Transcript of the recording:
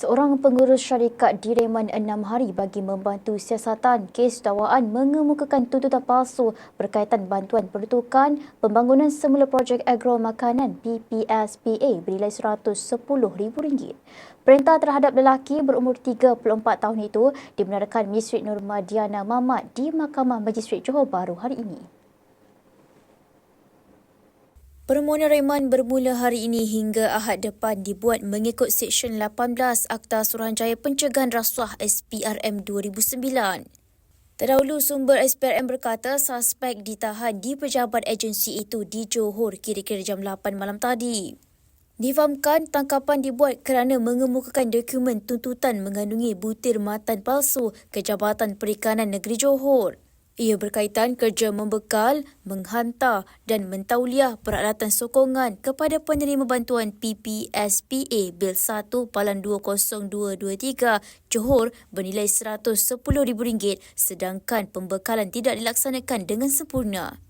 Seorang pengurus syarikat direman enam hari bagi membantu siasatan kes dakwaan mengemukakan tuntutan palsu berkaitan bantuan pertukan pembangunan semula projek agro makanan PPSPA bernilai RM110,000. Perintah terhadap lelaki berumur 34 tahun itu dibenarkan Misrit Nurmadiana Mamat di Mahkamah Magistrate Johor Bahru hari ini. Permohonan reman bermula hari ini hingga Ahad depan dibuat mengikut Seksyen 18 Akta Suruhanjaya Pencegahan Rasuah SPRM 2009. Terdahulu sumber SPRM berkata suspek ditahan di pejabat agensi itu di Johor kira-kira jam 8 malam tadi. Difahamkan tangkapan dibuat kerana mengemukakan dokumen tuntutan mengandungi butir matan palsu ke Jabatan Perikanan Negeri Johor. Ia berkaitan kerja membekal, menghantar dan mentauliah peralatan sokongan kepada penerima bantuan PPSPA Bil 1 Palan 20223 Johor bernilai RM110,000 sedangkan pembekalan tidak dilaksanakan dengan sempurna.